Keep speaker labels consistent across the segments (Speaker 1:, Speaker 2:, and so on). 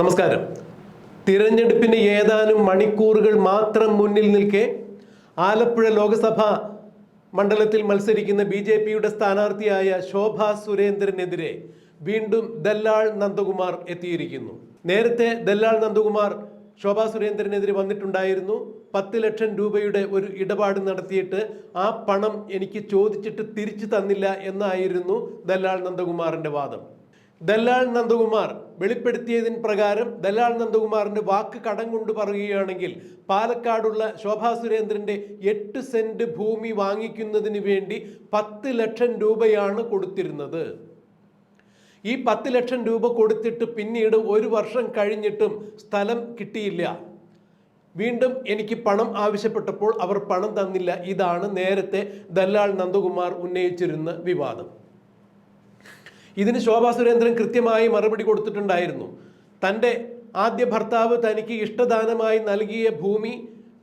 Speaker 1: നമസ്കാരം. തിരഞ്ഞെടുപ്പിന് ഏതാനും മണിക്കൂറുകൾ മാത്രം മുന്നിൽ നിൽക്കെ ആലപ്പുഴ ലോക്സഭ മണ്ഡലത്തിൽ മത്സരിക്കുന്ന ബി ജെ പിയുടെ സ്ഥാനാർത്ഥിയായ ശോഭ സുരേന്ദ്രനെതിരെ വീണ്ടും ദല്ലാൾ നന്ദകുമാർ എത്തിയിരിക്കുന്നു. നേരത്തെ ദല്ലാൾ നന്ദകുമാർ ശോഭ സുരേന്ദ്രനെതിരെ വന്നിട്ടുണ്ടായിരുന്നു. പത്ത് ലക്ഷം രൂപയുടെ ഒരു ഇടപാട് നടത്തിയിട്ട് ആ പണം എനിക്ക് ചോദിച്ചിട്ട് തിരിച്ചു തന്നില്ല എന്നായിരുന്നു ദല്ലാൾ നന്ദകുമാറിന്റെ വാദം. ദല്ലാൾ നന്ദകുമാർ വെളിപ്പെടുത്തിയതിന് പ്രകാരം ദല്ലാൽ നന്ദകുമാറിന്റെ വാക്ക് കടം കൊണ്ട് പറയുകയാണെങ്കിൽ പാലക്കാടുള്ള ശോഭാ സുരേന്ദ്രന്റെ എട്ട് സെന്റ് ഭൂമി വാങ്ങിക്കുന്നതിന് വേണ്ടി പത്ത് ലക്ഷം രൂപയാണ് കൊടുത്തിരുന്നത്. ഈ പത്ത് ലക്ഷം രൂപ കൊടുത്തിട്ട് പിന്നീട് ഒരു വർഷം കഴിഞ്ഞിട്ടും സ്ഥലം കിട്ടിയില്ല. വീണ്ടും എനിക്ക് പണം ആവശ്യപ്പെട്ടപ്പോൾ അവർ പണം തന്നില്ല. ഇതാണ് നേരത്തെ ദല്ലാൾ നന്ദകുമാർ ഉന്നയിച്ചിരുന്ന വിവാദം. ഇതിന് ശോഭാ സുരേന്ദ്രൻ കൃത്യമായി മറുപടി കൊടുത്തിട്ടുണ്ടായിരുന്നു. തന്റെ ആദ്യ ഭർത്താവ് തനിക്ക് ഇഷ്ടദാനമായി നൽകിയ ഭൂമി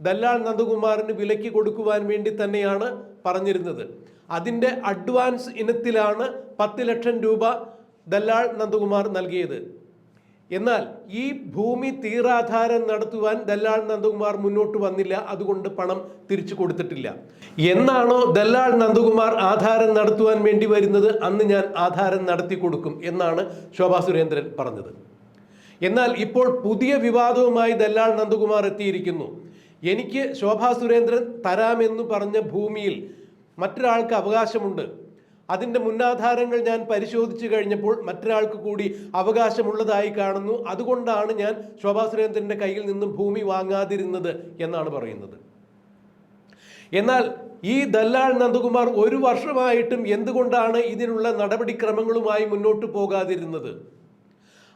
Speaker 1: ദല്ലാൾ നന്ദകുമാറിന് വിലയ്ക്ക് കൊടുക്കുവാൻ വേണ്ടി തന്നെയാണ് പറഞ്ഞിരുന്നത്. അതിന്റെ അഡ്വാൻസ് ഇനത്തിലാണ് പത്ത് ലക്ഷം രൂപ ദല്ലാൾ നന്ദകുമാർ നൽകിയത്. എന്നാൽ ഈ ഭൂമി തീറാധാരം നടത്തുവാൻ ദല്ലാൾ നന്ദകുമാർ മുന്നോട്ട് വന്നില്ല. അതുകൊണ്ട് പണം തിരിച്ചു കൊടുത്തിട്ടില്ല. എന്നാണോ ദല്ലാൾ നന്ദകുമാർ ആധാരം നടത്തുവാൻ വേണ്ടി വരുന്നത്? അന്ന് ഞാൻ ആധാരം നടത്തി കൊടുക്കും എന്നാണ് ശോഭാ സുരേന്ദ്രൻ പറഞ്ഞത്. എന്നാൽ ഇപ്പോൾ പുതിയ വിവാദവുമായി ദല്ലാൾ നന്ദകുമാർ എത്തിയിരിക്കുന്നു. എനിക്ക് ശോഭാ സുരേന്ദ്രൻ തരാമെന്ന് പറഞ്ഞ ഭൂമിയിൽ മറ്റൊരാൾക്ക് അവകാശമുണ്ട്. അതിന്റെ മുന്നാധാരങ്ങൾ ഞാൻ പരിശോധിച്ചു കഴിഞ്ഞപ്പോൾ മറ്റൊരാൾക്ക് കൂടി അവകാശമുള്ളതായി കാണുന്നു. അതുകൊണ്ടാണ് ഞാൻ ശോഭാ സുരേന്ദ്രന്റെ കയ്യിൽ നിന്നും ഭൂമി വാങ്ങാതിരുന്നത് എന്നാണ് പറയുന്നത്. എന്നാൽ ഈ ദല്ലാൾ നന്ദകുമാർ ഒരു വർഷമായിട്ടും എന്തുകൊണ്ടാണ് ഇതിനുള്ള നടപടിക്രമങ്ങളുമായി മുന്നോട്ട് പോകാതിരുന്നത്?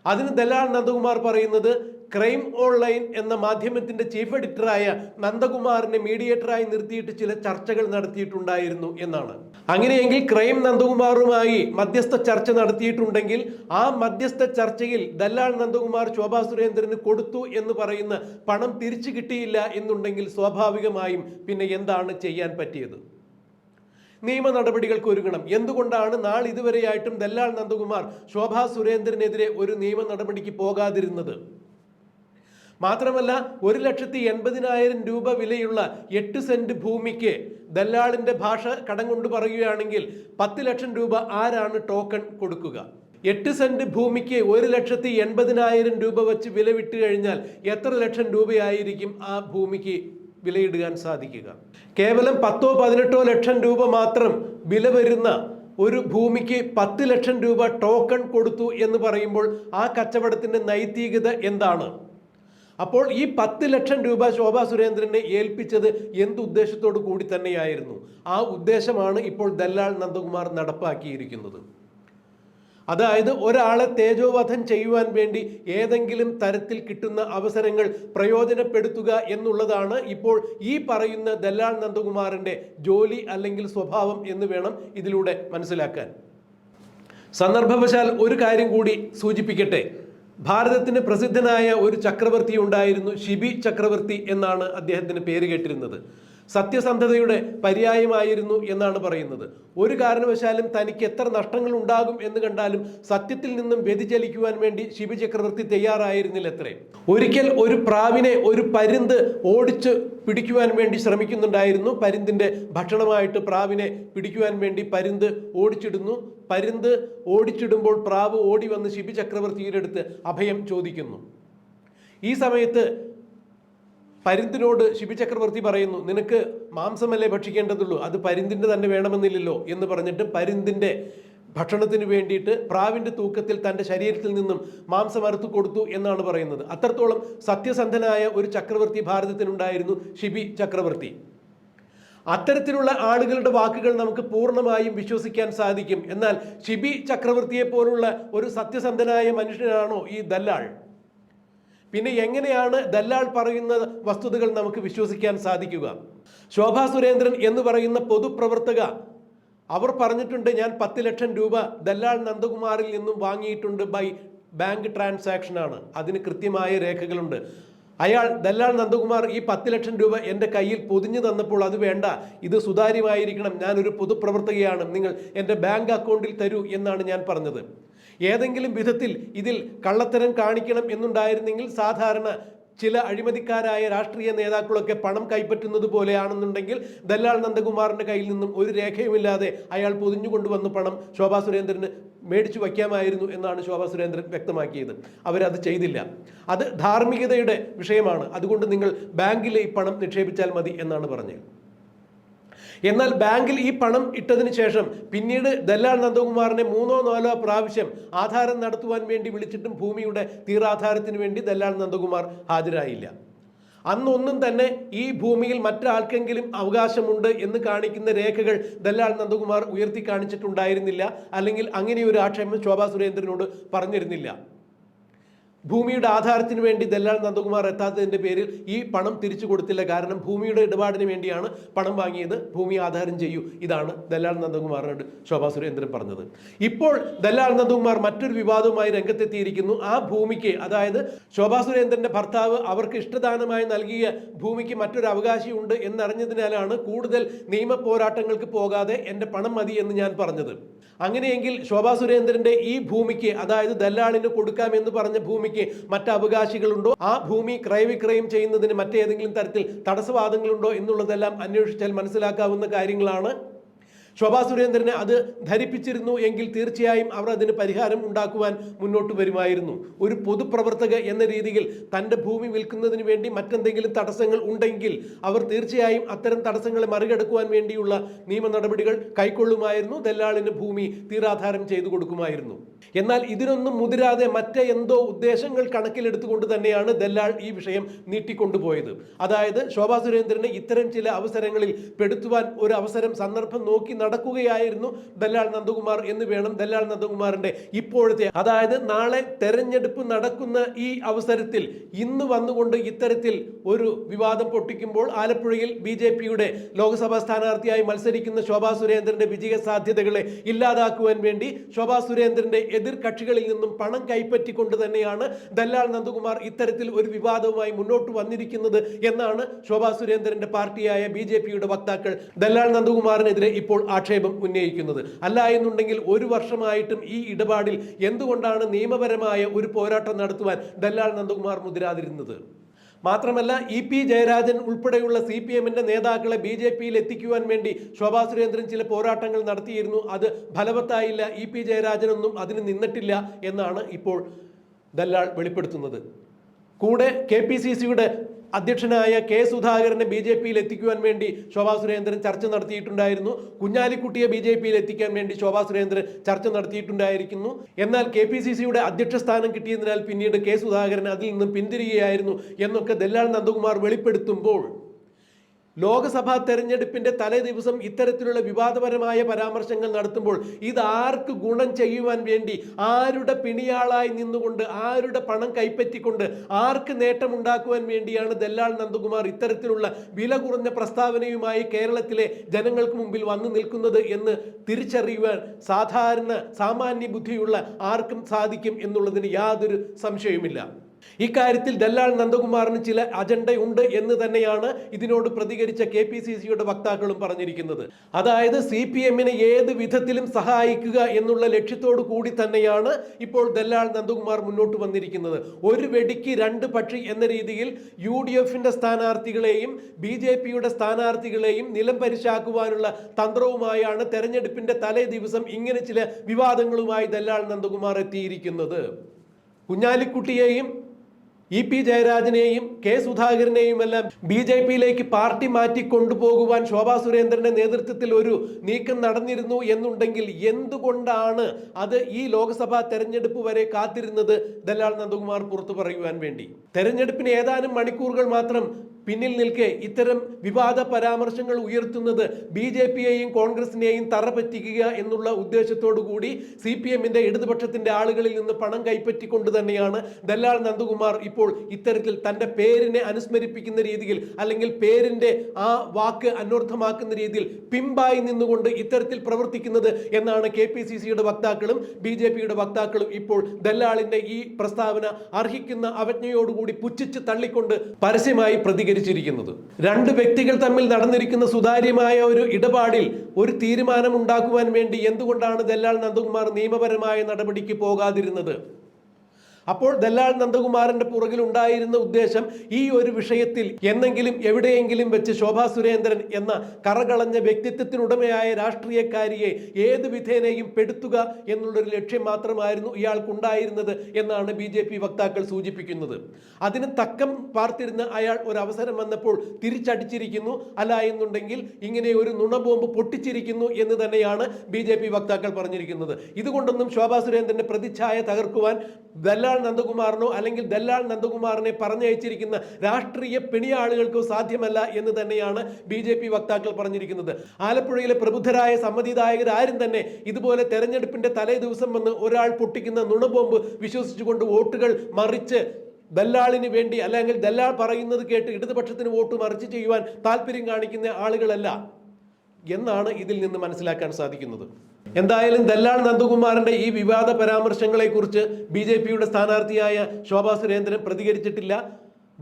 Speaker 1: അതിന് ദല്ലാൾ നന്ദകുമാർ പറയുന്നത് ക്രൈം ഓൺലൈൻ എന്ന മാധ്യമത്തിന്റെ ചീഫ് എഡിറ്ററായ നന്ദകുമാറിനെ മീഡിയേറ്ററായി നിർത്തിയിട്ട് ചില ചർച്ചകൾ നടത്തിയിട്ടുണ്ടായിരുന്നു എന്നാണ്. അങ്ങനെയെങ്കിൽ ക്രൈം നന്ദകുമാറുമായി മധ്യസ്ഥ ചർച്ച നടത്തിയിട്ടുണ്ടെങ്കിൽ ആ മധ്യസ്ഥ ചർച്ചയിൽ ദല്ലാൾ നന്ദകുമാർ ശോഭാ സുരേന്ദ്രന് കൊടുത്തു എന്ന് പറയുന്ന പണം തിരിച്ചു കിട്ടിയില്ല എന്നുണ്ടെങ്കിൽ സ്വാഭാവികമായും പിന്നെ എന്താണ് ചെയ്യാൻ പറ്റിയത്? നിയമ നടപടികൾക്ക് ഒരുങ്ങണം. എന്തുകൊണ്ടാണ് നാൾ ഇതുവരെയായിട്ടും ദല്ലാൾ നന്ദകുമാർ ശോഭാ സുരേന്ദ്രനെതിരെ ഒരു നിയമ നടപടിക്ക് പോകാതിരുന്നത്? മാത്രമല്ല ഒരു ലക്ഷത്തി എൺപതിനായിരം രൂപ വിലയുള്ള എട്ട് സെന്റ് ഭൂമിക്ക് ദല്ലാളിന്റെ ഭാഷ കടം കൊണ്ട് പറയുകയാണെങ്കിൽ പത്ത് ലക്ഷം രൂപ ആരാണ് ടോക്കൺ കൊടുക്കുക? എട്ട് സെന്റ് ഭൂമിക്ക് ഒരു ലക്ഷത്തി എൺപതിനായിരം രൂപ വെച്ച് വില വിട്ട് കഴിഞ്ഞാൽ എത്ര ലക്ഷം രൂപയായിരിക്കും ആ ഭൂമിക്ക് വിലയിടുവാൻ സാധിക്കുക? കേവലം പത്തോ പതിനെട്ടോ ലക്ഷം രൂപ മാത്രം വില വരുന്ന ഒരു ഭൂമിക്ക് പത്ത് ലക്ഷം രൂപ ടോക്കൺ കൊടുത്തു എന്ന് പറയുമ്പോൾ ആ കച്ചവടത്തിന്റെ നൈതികത എന്താണ്? അപ്പോൾ ഈ പത്ത് ലക്ഷം രൂപ ശോഭാ സുരേന്ദ്രനെ ഏൽപ്പിച്ചത് എന്ത് ഉദ്ദേശത്തോടു കൂടി തന്നെയായിരുന്നു? ആ ഉദ്ദേശമാണ് ഇപ്പോൾ ദല്ലാൾ നന്ദകുമാർ നടപ്പാക്കിയിരിക്കുന്നത്. അതായത് ഒരാളെ തേജോവധം ചെയ്യുവാൻ വേണ്ടി ഏതെങ്കിലും തരത്തിൽ കിട്ടുന്ന അവസരങ്ങൾ പ്രയോജനപ്പെടുത്തുക എന്നുള്ളതാണ് ഇപ്പോൾ ഈ പറയുന്ന ദല്ലാൾ നന്ദകുമാറിന്റെ ജോലി അല്ലെങ്കിൽ സ്വഭാവം എന്ന് വേണം ഇതിലൂടെ മനസ്സിലാക്കാൻ. സന്ദർഭവശാൽ ഒരു കാര്യം കൂടി സൂചിപ്പിക്കട്ടെ. ഭാരതത്തിന് പ്രസിദ്ധനായ ഒരു ചക്രവർത്തി ഉണ്ടായിരുന്നു ഷിബി ചക്രവർത്തി എന്നാണ് അദ്ദേഹത്തിന് പേര് കേട്ടിരുന്നത്. സത്യസന്ധതയുടെ പര്യായമായിരുന്നു എന്നാണ് പറയുന്നത്. ഒരു കാരണവശാലും തനിക്ക് എത്ര നഷ്ടങ്ങൾ ഉണ്ടാകും എന്ന് കണ്ടാലും സത്യത്തിൽ നിന്നും വ്യതിചലിക്കുവാൻ വേണ്ടി ശിവ ചക്രവർത്തി തയ്യാറായിരുന്നില്ല ഒരിക്കൽ ഒരു പ്രാവിനെ ഒരു പരുന്ത് ഓടിച്ച് പിടിക്കുവാൻ വേണ്ടി ശ്രമിക്കുന്നുണ്ടായിരുന്നു. പരുന്തിന്റെ ഭക്ഷണമായിട്ട് പ്രാവിനെ പിടിക്കുവാൻ വേണ്ടി പരുന്ത് ഓടിച്ചിടുന്നു. പരുന്ത് ഓടിച്ചിടുമ്പോൾ പ്രാവ് ഓടി വന്ന് ശിബി ചക്രവർത്തിയുടെ അടുത്ത് അഭയം ചോദിക്കുന്നു. ഈ സമയത്ത് പരുന്തിനോട് ശിബി ചക്രവർത്തി പറയുന്നു നിനക്ക് മാംസമല്ലേ ഭക്ഷിക്കേണ്ടതുള്ളൂ അത് പരുന്തിന്റെ തന്നെ വേണമെന്നില്ലല്ലോ എന്ന് പറഞ്ഞിട്ട് പരുന്തിന്റെ ഭക്ഷണത്തിന് വേണ്ടിയിട്ട് പ്രാവിന്റെ തൂക്കത്തിൽ തന്റെ ശരീരത്തിൽ നിന്നും മാംസം അറുത്തു കൊടുത്തു എന്നാണ് പറയുന്നത്. അത്രത്തോളം സത്യസന്ധനായ ഒരു ചക്രവർത്തി ഭാരതത്തിനുണ്ടായിരുന്നു ഷിബി ചക്രവർത്തി. അത്തരത്തിലുള്ള ആളുകളുടെ വാക്കുകൾ നമുക്ക് പൂർണമായും വിശ്വസിക്കാൻ സാധിക്കും. എന്നാൽ ഷിബി ചക്രവർത്തിയെ പോലുള്ള ഒരു സത്യസന്ധനായ മനുഷ്യനാണോ ഈ ദല്ലാൾ? പിന്നെ എങ്ങനെയാണ് ദല്ലാൾ പറയുന്ന വസ്തുതകൾ നമുക്ക് വിശ്വസിക്കാൻ സാധിക്കുക? ശോഭാ സുരേന്ദ്രൻ എന്ന് പറയുന്ന പൊതുപ്രവർത്തക അവർ പറഞ്ഞിട്ടുണ്ട് ഞാൻ പത്ത് ലക്ഷം രൂപ ദല്ലാൾ നന്ദകുമാറിൽ നിന്നും വാങ്ങിയിട്ടുണ്ട് ബൈ ബാങ്ക് ട്രാൻസാക്ഷനാണ് അതിന് കൃത്യമായ രേഖകളുണ്ട്. അയാൾ ദല്ലാൾ നന്ദകുമാർ ഈ പത്ത് ലക്ഷം രൂപ എന്റെ കയ്യിൽ പൊതിഞ്ഞു തന്നപ്പോൾ അത് വേണ്ട ഇത് സുതാര്യമായിരിക്കണം ഞാനൊരു പൊതുപ്രവർത്തകയാണ് നിങ്ങൾ എന്റെ ബാങ്ക് അക്കൗണ്ടിൽ തരൂ എന്നാണ് ഞാൻ പറഞ്ഞത്. ഏതെങ്കിലും വിധത്തിൽ ഇതിൽ കള്ളത്തരം കാണിക്കണം എന്നുണ്ടായിരുന്നെങ്കിൽ സാധാരണ ചില അഴിമതിക്കാരായ രാഷ്ട്രീയ നേതാക്കളൊക്കെ പണം കൈപ്പറ്റുന്നത് പോലെയാണെന്നുണ്ടെങ്കിൽ ദല്ലാൾ നന്ദകുമാറിന്റെ കയ്യിൽ നിന്നും ഒരു രേഖയുമില്ലാതെ അയാൾ പൊതിഞ്ഞുകൊണ്ടുവന്ന പണം ശോഭാ സുരേന്ദ്രന് മേടിച്ചു വയ്ക്കാമായിരുന്നു എന്നാണ് ശോഭാ സുരേന്ദ്രൻ വ്യക്തമാക്കിയത്. അവരത് ചെയ്തില്ല. അത് ധാർമ്മികതയുടെ വിഷയമാണ്. അതുകൊണ്ട് നിങ്ങൾ ബാങ്കിലെ ഈ പണം നിക്ഷേപിച്ചാൽ മതി എന്നാണ് പറഞ്ഞത്. എന്നാൽ ബാങ്കിൽ ഈ പണം ഇട്ടതിന് ശേഷം പിന്നീട് ദല്ലാൽ നന്ദകുമാറിനെ മൂന്നോ നാലോ പ്രാവശ്യം ആധാരം നടത്തുവാൻ വേണ്ടി വിളിച്ചിട്ടും ഭൂമിയുടെ തീറാധാരത്തിന് വേണ്ടി ദല്ലാൽ നന്ദകുമാർ ഹാജരായില്ല. അന്നൊന്നും തന്നെ ഈ ഭൂമിയിൽ മറ്റാൾക്കെങ്കിലും അവകാശമുണ്ട് എന്ന് കാണിക്കുന്ന രേഖകൾ ദല്ലാൽ നന്ദകുമാർ ഉയർത്തി കാണിച്ചിട്ടുണ്ടായിരുന്നില്ല. അല്ലെങ്കിൽ അങ്ങനെയൊരു ആക്ഷേപം ശോഭാ സുരേന്ദ്രനോട് പറഞ്ഞിരുന്നില്ല. ഭൂമിയുടെ ആധാരത്തിന് വേണ്ടി ദല്ലാൽ നന്ദകുമാർ എത്താത്തതിന്റെ പേരിൽ ഈ പണം തിരിച്ചു കൊടുത്തില്ല. കാരണം ഭൂമിയുടെ ഇടപാടിന് വേണ്ടിയാണ് പണം വാങ്ങിയത്. ഭൂമി ആധാരം ചെയ്യൂ. ഇതാണ് ദല്ലാൽ നന്ദകുമാറിനോട് ശോഭാ സുരേന്ദ്രൻ പറഞ്ഞത്. ഇപ്പോൾ ദല്ലാൽ നന്ദകുമാർ മറ്റൊരു വിവാദവുമായി രംഗത്തെത്തിയിരിക്കുന്നു. ആ ഭൂമിക്ക് അതായത് ശോഭാ സുരേന്ദ്രന്റെ ഭർത്താവ് അവർക്ക് ഇഷ്ടദാനമായി നൽകിയ ഭൂമിക്ക് മറ്റൊരു അവകാശിയുണ്ട് എന്നറിഞ്ഞതിനാലാണ് കൂടുതൽ നിയമ പോരാട്ടങ്ങൾക്ക് പോകാതെ എന്റെ പണം മതി എന്ന് ഞാൻ പറഞ്ഞത്. അങ്ങനെയെങ്കിൽ ശോഭാ സുരേന്ദ്രന്റെ ഈ ഭൂമിക്ക് അതായത് ദല്ലാളിന് കൊടുക്കാമെന്ന് പറഞ്ഞ ഭൂമിക്ക് മറ്റ് അവകാശികളുണ്ടോ ആ ഭൂമി ക്രയവിക്രയം ചെയ്യുന്നതിന് മറ്റേതെങ്കിലും തരത്തിൽ തടസ്സവാദങ്ങളുണ്ടോ എന്നുള്ളതെല്ലാം അന്വേഷിച്ചാൽ മനസ്സിലാക്കാവുന്ന കാര്യങ്ങളാണ്. ശോഭാ സുരേന്ദ്രനെ അത് ധരിപ്പിച്ചിരുന്നു എങ്കിൽ തീർച്ചയായും അവർ അതിന് പരിഹാരം ഉണ്ടാക്കുവാൻ മുന്നോട്ട് വരുമായിരുന്നു. ഒരു പൊതുപ്രവർത്തക എന്ന രീതിയിൽ തന്റെ ഭൂമി വിൽക്കുന്നതിന് വേണ്ടി മറ്റെന്തെങ്കിലും തടസ്സങ്ങൾ ഉണ്ടെങ്കിൽ അവർ തീർച്ചയായും അത്തരം തടസ്സങ്ങളെ മറികടക്കുവാൻ വേണ്ടിയുള്ള നിയമ നടപടികൾ കൈക്കൊള്ളുമായിരുന്നു. ദല്ലാളിന് ഭൂമി തീരാധാരം ചെയ്തു കൊടുക്കുമായിരുന്നു. എന്നാൽ ഇതിനൊന്നും മുതിരാതെ മറ്റേ എന്തോ ഉദ്ദേശങ്ങൾ കണക്കിലെടുത്തുകൊണ്ട് തന്നെയാണ് ദല്ലാൾ ഈ വിഷയം നീട്ടിക്കൊണ്ടുപോയത്. അതായത് ശോഭാ സുരേന്ദ്രനെ ഇത്തരം ചില അവസരങ്ങളിൽ പെടുത്തുവാൻ ഒരു അവസരം സന്ദർഭം നോക്കി നടക്കുകയായിരുന്നു ദല്ലാൽ നന്ദകുമാർ എന്ന് വേണം ദല്ലാൽ നന്ദകുമാറിന്റെ ഇപ്പോഴത്തെ അതായത് നാളെ തെരഞ്ഞെടുപ്പ് നടക്കുന്ന ഈ അവസരത്തിൽ ഇന്ന് വന്നുകൊണ്ട് ഇത്തരത്തിൽ ഒരു വിവാദം പൊട്ടിക്കുമ്പോൾ ആലപ്പുഴയിൽ ബി ജെ പിയുടെ ലോക്സഭാ സ്ഥാനാർത്ഥിയായി മത്സരിക്കുന്ന ശോഭാ സുരേന്ദ്രന്റെ വിജയ സാധ്യതകളെ ഇല്ലാതാക്കുവാൻ വേണ്ടി ശോഭാ സുരേന്ദ്രന്റെ എതിർ കക്ഷികളിൽ നിന്നും പണം കൈപ്പറ്റിക്കൊണ്ട് തന്നെയാണ് ദല്ലാൽ നന്ദകുമാർ ഇത്തരത്തിൽ ഒരു വിവാദവുമായി മുന്നോട്ട് വന്നിരിക്കുന്നത് എന്നാണ് ശോഭാ സുരേന്ദ്രന്റെ പാർട്ടിയായ ബി വക്താക്കൾ ദല്ലാൽ നന്ദകുമാറിനെതിരെ ഇപ്പോൾ ആക്ഷേപം ഉന്നയിക്കുന്നത്. അല്ല എന്നുണ്ടെങ്കിൽ ഒരു വർഷമായിട്ടും ഈ ഇടപാടിൽ എന്തുകൊണ്ടാണ് നിയമപരമായ ഒരു പോരാട്ടം നടത്തുവാൻ ദല്ലാൽ നന്ദകുമാർ മുതിരാതിരുന്നത്? മാത്രമല്ല ഇ പി ജയരാജൻ ഉൾപ്പെടെയുള്ള സി പി എമ്മിന്റെ നേതാക്കളെ ബി ജെ പിയിൽ എത്തിക്കുവാൻ വേണ്ടി ശോഭാ സുരേന്ദ്രൻ ചില പോരാട്ടങ്ങൾ നടത്തിയിരുന്നു. അത് ഫലവത്തായില്ല. ഇ പി ജയരാജനൊന്നും അതിന് നിന്നിട്ടില്ല എന്നാണ് ഇപ്പോൾ ദല്ലാൾ വെളിപ്പെടുത്തുന്നത്. കൂടെ കെ പി സി സിയുടെ അധ്യക്ഷനായ കെ സുധാകരനെ ബി ജെ പിയിൽ എത്തിക്കുവാൻ വേണ്ടി ശോഭാ സുരേന്ദ്രൻ ചർച്ച നടത്തിയിട്ടുണ്ടായിരുന്നു. കുഞ്ഞാലിക്കുട്ടിയെ ബി ജെ പിയിൽ എത്തിക്കാൻ വേണ്ടി ശോഭാ സുരേന്ദ്രൻ ചർച്ച നടത്തിയിട്ടുണ്ടായിരിക്കുന്നു. എന്നാൽ കെ പി സി സിയുടെ അധ്യക്ഷ സ്ഥാനം കിട്ടിയതിനാൽ പിന്നീട് കെ സുധാകരൻ അതിൽ നിന്നും പിന്തിരികയായിരുന്നു എന്നൊക്കെ ദല്ലാൾ നന്ദകുമാർ വെളിപ്പെടുത്തുമ്പോൾ ലോക്സഭാ തെരഞ്ഞെടുപ്പിന്റെ തലേ ദിവസം ഇത്തരത്തിലുള്ള വിവാദപരമായ പരാമർശങ്ങൾ നടത്തുമ്പോൾ ഇത് ആർക്ക് ഗുണം ചെയ്യുവാൻ വേണ്ടി ആരുടെ പിണിയാളായി നിന്നുകൊണ്ട് ആരുടെ പണം കൈപ്പറ്റിക്കൊണ്ട് ആർക്ക് നേട്ടമുണ്ടാക്കുവാൻ വേണ്ടിയാണ് ദല്ലാൾ നന്ദകുമാർ ഇത്തരത്തിലുള്ള വില കുറഞ്ഞ പ്രസ്താവനയുമായി കേരളത്തിലെ ജനങ്ങൾക്ക് മുമ്പിൽ വന്നു നിൽക്കുന്നത് എന്ന് തിരിച്ചറിയുവാൻ സാധാരണ സാമാന്യ ബുദ്ധിയുള്ള ആർക്കും സാധിക്കും എന്നുള്ളതിന് യാതൊരു സംശയവുമില്ല. ഇക്കാര്യത്തിൽ ദല്ലാൽ നന്ദകുമാറിന് ചില അജണ്ടയുണ്ട് എന്ന് തന്നെയാണ് ഇതിനോട് പ്രതികരിച്ച കെ പി സി സിയുടെ വക്താക്കളും പറഞ്ഞിരിക്കുന്നത്. അതായത് സി പി എമ്മിനെ ഏത് വിധത്തിലും സഹായിക്കുക എന്നുള്ള ലക്ഷ്യത്തോടു കൂടി തന്നെയാണ് ഇപ്പോൾ ദല്ലാൾ നന്ദകുമാർ മുന്നോട്ട് വന്നിരിക്കുന്നത്. ഒരു വെടിക്ക് രണ്ട് പക്ഷി എന്ന രീതിയിൽ യു ഡി എഫിന്റെ സ്ഥാനാർത്ഥികളെയും ബി ജെ പിയുടെ സ്ഥാനാർത്ഥികളെയും നിലം പരിശാക്കുവാനുള്ള തന്ത്രവുമായാണ് തെരഞ്ഞെടുപ്പിന്റെ തലേ ദിവസം ഇങ്ങനെ ചില വിവാദങ്ങളുമായി ദല്ലാൾ നന്ദകുമാർ എത്തിയിരിക്കുന്നത്. കുഞ്ഞാലിക്കുട്ടിയെയും ഇ പി ജയരാജനെയും കെ സുധാകരനെയും എല്ലാം ബി ജെ പിയിലേക്ക് പാർട്ടി മാറ്റി കൊണ്ടുപോകുവാൻ ശോഭാ സുരേന്ദ്രന്റെ നേതൃത്വത്തിൽ ഒരു നീക്കം നടന്നിരുന്നു എന്നുണ്ടെങ്കിൽ എന്തുകൊണ്ടാണ് അത് ഈ ലോക്സഭാ തെരഞ്ഞെടുപ്പ് വരെ കാത്തിരുന്നത്? ദലാൽ നന്ദകുമാർ പുറത്തു പറയുവാൻ വേണ്ടി. തെരഞ്ഞെടുപ്പിന് ഏതാനും മണിക്കൂറുകൾ മാത്രം പിന്നിൽ നിൽക്കെ ഇത്തരം വിവാദ പരാമർശങ്ങൾ ഉയർത്തുന്നത് ബി ജെ പിയെയും കോൺഗ്രസിനെയും തറപറ്റിക്കുക എന്നുള്ള ഉദ്ദേശത്തോടു കൂടി സി പി എമ്മിന്റെ ഇടതുപക്ഷത്തിന്റെ ആളുകളിൽ നിന്ന് പണം കൈപ്പറ്റിക്കൊണ്ട് തന്നെയാണ് ദല്ലാൽ നന്ദകുമാർ ഇപ്പോൾ ഇത്തരത്തിൽ തന്റെ പേരിനെ അനുസ്മരിപ്പിക്കുന്ന രീതിയിൽ അല്ലെങ്കിൽ പേരിന്റെ ആ വാക്ക് അന്വർത്ഥമാക്കുന്ന രീതിയിൽ പിമ്പായി നിന്നുകൊണ്ട് ഇത്തരത്തിൽ പ്രവർത്തിക്കുന്നത് എന്നാണ് കെ പി സി സിയുടെ വക്താക്കളും ബി ജെ പിയുടെ വക്താക്കളും ഇപ്പോൾ ദല്ലാളിന്റെ ഈ പ്രസ്താവന അർഹിക്കുന്ന അവജ്ഞയോടുകൂടി പുച്ഛിച്ച് തള്ളിക്കൊണ്ട് പരസ്യമായി പ്രതികരിച്ചു പ്രതികരിച്ചിരിക്കുന്നത് രണ്ട് വ്യക്തികൾ തമ്മിൽ നടന്നിരിക്കുന്ന സുതാര്യമായ ഒരു ഇടപാടിൽ ഒരു തീരുമാനം ഉണ്ടാക്കുവാൻ വേണ്ടി എന്തുകൊണ്ടാണ് ദല്ലാൽ നന്ദകുമാർ നിയമപരമായ നടപടിക്ക് പോകാതിരുന്നത്? അപ്പോൾ ദല്ലാൽ നന്ദകുമാറിന്റെ പുറകിൽ ഉണ്ടായിരുന്ന ഉദ്ദേശം ഈ ഒരു വിഷയത്തിൽ എന്നെങ്കിലും എവിടെയെങ്കിലും വെച്ച് ശോഭാ സുരേന്ദ്രൻ എന്ന കറകളഞ്ഞ വ്യക്തിത്വത്തിനുടമയായ രാഷ്ട്രീയക്കാരിയെ ഏത് വിധേനയും പെടുത്തുക എന്നുള്ളൊരു ലക്ഷ്യം മാത്രമായിരുന്നു ഇയാൾക്കുണ്ടായിരുന്നത് എന്നാണ് ബി ജെ പി വക്താക്കൾ സൂചിപ്പിക്കുന്നത്. അതിന് തക്കം പാർത്തിരുന്ന അയാൾ ഒരു അവസരം വന്നപ്പോൾ തിരിച്ചടിച്ചിരിക്കുന്നു. അല്ല എന്നുണ്ടെങ്കിൽ ഇങ്ങനെ ഒരു നുണബോംബ് പൊട്ടിച്ചിരിക്കുന്നു എന്ന് തന്നെയാണ് ബി വക്താക്കൾ പറഞ്ഞിരിക്കുന്നത്. ഇതുകൊണ്ടൊന്നും ശോഭാ സുരേന്ദ്രന്റെ പ്രതിച്ഛായ തകർക്കുവാൻ ദല്ലാൾ നന്ദകുമാറിനോ അല്ലെങ്കിൽ ദല്ലാൾ നന്ദകുമാറിനെ പറഞ്ഞയച്ചിരിക്കുന്ന രാഷ്ട്രീയ പിണിയാളുകൾക്കോ സാധ്യമല്ല എന്ന് തന്നെയാണ് ബി ജെ പി വക്താക്കൾ പറഞ്ഞിരിക്കുന്നത്. ആലപ്പുഴയിലെ പ്രബുദ്ധരായ സമ്മതിദായകർ ആരും തന്നെ ഇതുപോലെ തെരഞ്ഞെടുപ്പിന്റെ തലേ ദിവസം വന്ന് ഒരാൾ പൊട്ടിക്കുന്ന നുണബോംബ് വിശ്വസിച്ചുകൊണ്ട് വോട്ടുകൾ മറിച്ച് ദല്ലാളിന് വേണ്ടി അല്ലെങ്കിൽ ദല്ലാൾ പറയുന്നത് കേട്ട് ഇടതുപക്ഷത്തിന് വോട്ട് മറിച്ച് ചെയ്യുവാൻ താല്പര്യം കാണിക്കുന്ന ആളുകളല്ല എന്നാണ് ഇതിൽ നിന്ന് മനസ്സിലാക്കാൻ സാധിക്കുന്നത്. എന്തായാലും ദല്ലാൾ നന്ദകുമാറിന്റെ ഈ വിവാദ പരാമർശങ്ങളെ കുറിച്ച് ബി ജെ പിയുടെ സ്ഥാനാർത്ഥിയായ ശോഭാ സുരേന്ദ്രൻ പ്രതികരിച്ചിട്ടില്ല.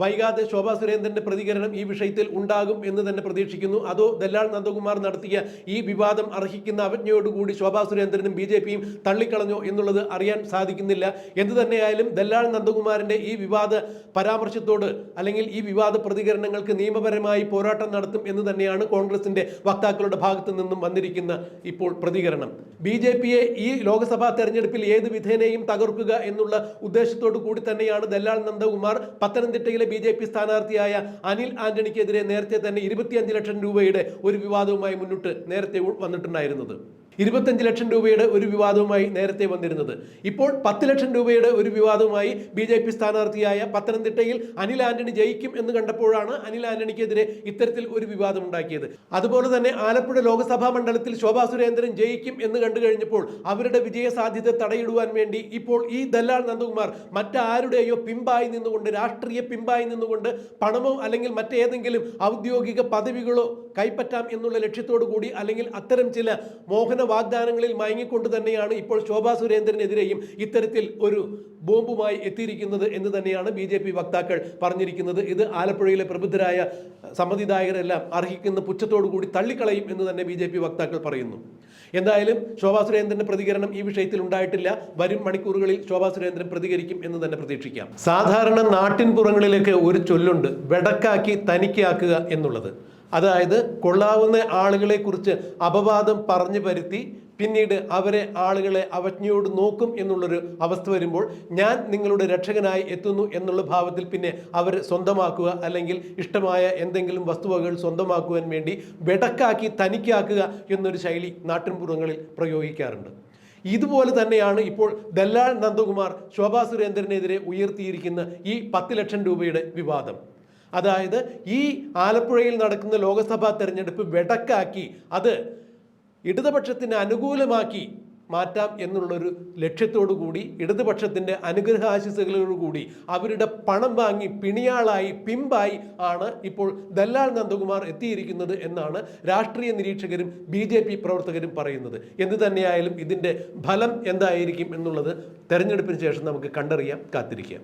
Speaker 1: വൈകാതെ ശോഭാ സുരേന്ദ്രന്റെ പ്രതികരണം ഈ വിഷയത്തിൽ ഉണ്ടാകും എന്ന് തന്നെ പ്രതീക്ഷിക്കുന്നു. അതോ ദല്ലാൾ നന്ദകുമാർ നടത്തിയ ഈ വിവാദം അർഹിക്കുന്ന അവജ്ഞയോടുകൂടി ശോഭാ സുരേന്ദ്രനും ബി ജെ പിയും തള്ളിക്കളഞ്ഞോ എന്നുള്ളത് അറിയാൻ സാധിക്കുന്നില്ല. എന്തു തന്നെയായാലും ദല്ലാൾ നന്ദകുമാറിന്റെ ഈ വിവാദ പരാമർശത്തോട് അല്ലെങ്കിൽ ഈ വിവാദ പ്രതികരണങ്ങൾക്ക് നിയമപരമായി പോരാട്ടം നടത്തും എന്ന് തന്നെയാണ് കോൺഗ്രസിന്റെ വക്താക്കളുടെ ഭാഗത്തു നിന്നും വന്നിരിക്കുന്ന ഇപ്പോൾ പ്രതികരണം. ബി ജെ പിയെ ഈ ലോക്സഭാ തെരഞ്ഞെടുപ്പിൽ ഏത് വിധേനയും തകർക്കുക എന്നുള്ള ഉദ്ദേശത്തോടു കൂടി തന്നെയാണ് ദല്ലാൾ നന്ദകുമാർ പത്തനംതിട്ടയിലെ ബി ജെ പി സ്ഥാനാർത്ഥിയായ അനിൽ ആന്റണിക്കെതിരെ നേരത്തെ തന്നെ ഇരുപത്തിയഞ്ച് ലക്ഷം രൂപയുടെ ഒരു വിവാദവുമായി മുന്നോട്ട് നേരത്തെ വന്നിട്ടുണ്ടായിരുന്നത്. ഇരുപത്തഞ്ച് ലക്ഷം രൂപയുടെ ഒരു വിവാദവുമായി നേരത്തെ വന്നിരുന്നത്. ഇപ്പോൾ പത്ത് ലക്ഷം രൂപയുടെ ഒരു വിവാദവുമായി ബി ജെ പി സ്ഥാനാർത്ഥിയായ പത്തനംതിട്ടയിൽ അനിൽ ആന്റണി ജയിക്കും എന്ന് കണ്ടപ്പോഴാണ് അനിൽ ആന്റണിക്കെതിരെ ഇത്തരത്തിൽ ഒരു വിവാദം ഉണ്ടാക്കിയത് അതുപോലെ തന്നെ ആലപ്പുഴ ലോക്സഭാ മണ്ഡലത്തിൽ ശോഭാ സുരേന്ദ്രൻ ജയിക്കും എന്ന് കണ്ടു കഴിഞ്ഞപ്പോൾ അവരുടെ വിജയ സാധ്യത തടയിടുവാൻ വേണ്ടി ഇപ്പോൾ ഈ ദല്ലാൽ നന്ദകുമാർ മറ്റാരുടെയോ പിമ്പായി നിന്നുകൊണ്ട് രാഷ്ട്രീയ പിമ്പായി നിന്നുകൊണ്ട് പണമോ അല്ലെങ്കിൽ മറ്റേതെങ്കിലും ഔദ്യോഗിക പദവികളോ കൈപ്പറ്റാം എന്നുള്ള ലക്ഷ്യത്തോടു കൂടി അല്ലെങ്കിൽ അത്തരം ചില മോഹന വാഗ്ദാനങ്ങളിൽ മയങ്ങിക്കൊണ്ട് തന്നെയാണ് ഇപ്പോൾ ശോഭാ സുരേന്ദ്രനെതിരെയും ഇത്തരത്തിൽ ഒരു ബോംബുമായി എത്തിയിരിക്കുന്നത് എന്ന് തന്നെയാണ് ബി ജെ പി വക്താക്കൾ പറഞ്ഞിരിക്കുന്നത്. ഇത് ആലപ്പുഴയിലെ പ്രബുദ്ധരായ സമ്മതിദായകരെല്ലാം അർഹിക്കുന്ന പുച്ഛത്തോടു കൂടി തള്ളിക്കളയും എന്ന് തന്നെ ബി ജെ പി വക്താക്കൾ പറയുന്നു. എന്തായാലും ശോഭാ സുരേന്ദ്രന്റെ പ്രതികരണം ഈ വിഷയത്തിൽ ഉണ്ടായിട്ടില്ല. വരും മണിക്കൂറുകളിൽ ശോഭാ സുരേന്ദ്രൻ പ്രതികരിക്കും എന്ന് തന്നെ പ്രതീക്ഷിക്കാം. സാധാരണ നാട്ടിൻപുറങ്ങളിലേക്ക് ഒരു ചൊല്ലുണ്ട് വെടക്കാക്കി തനിക്കാക്കുക എന്നുള്ളത്. അതായത് കൊള്ളാവുന്ന ആളുകളെ കുറിച്ച് അപവാദം പറഞ്ഞു പരുത്തി പിന്നീട് അവരെ ആളുകളെ അവജ്ഞയോട് നോക്കും എന്നുള്ളൊരു അവസ്ഥ വരുമ്പോൾ ഞാൻ നിങ്ങളുടെ രക്ഷകനായി എത്തുന്നു എന്നുള്ള ഭാവത്തിൽ പിന്നെ അവർ സ്വന്തമാക്കുക അല്ലെങ്കിൽ ഇഷ്ടമായ എന്തെങ്കിലും വസ്തുവകകൾ സ്വന്തമാക്കുവാൻ വേണ്ടി വെടക്കാക്കി തനിക്കാക്കുക എന്നൊരു ശൈലി നാട്ടിൻപുറങ്ങളിൽ പ്രയോഗിക്കാറുണ്ട്. ഇതുപോലെ തന്നെയാണ് ഇപ്പോൾ ദല്ലാൽ നന്ദകുമാർ ശോഭാ സുരേന്ദ്രനെതിരെ ഉയർത്തിയിരിക്കുന്ന ഈ പത്ത് ലക്ഷം രൂപയുടെ വിവാദം. അതായത് ഈ ആലപ്പുഴയിൽ നടക്കുന്ന ലോകസഭാ തെരഞ്ഞെടുപ്പ് വെടക്കാക്കി അത് ഇടതുപക്ഷത്തിന് അനുകൂലമാക്കി മാറ്റാം എന്നുള്ളൊരു ലക്ഷ്യത്തോടു കൂടി ഇടതുപക്ഷത്തിന്റെ അനുഗ്രഹാശിസുകളോടുകൂടി അവരുടെ പണം വാങ്ങി പിണിയാളായി പിമ്പായി ആണ് ഇപ്പോൾ ദല്ലാൽ നന്ദകുമാർ എത്തിയിരിക്കുന്നത് എന്നാണ് രാഷ്ട്രീയ നിരീക്ഷകരും ബി ജെ പി പ്രവർത്തകരും പറയുന്നത്. എന്ത് തന്നെയായാലും ഇതിന്റെ ഫലം എന്തായിരിക്കും എന്നുള്ളത് തെരഞ്ഞെടുപ്പിന് ശേഷം നമുക്ക് കണ്ടറിയാം കാത്തിരിക്കാം.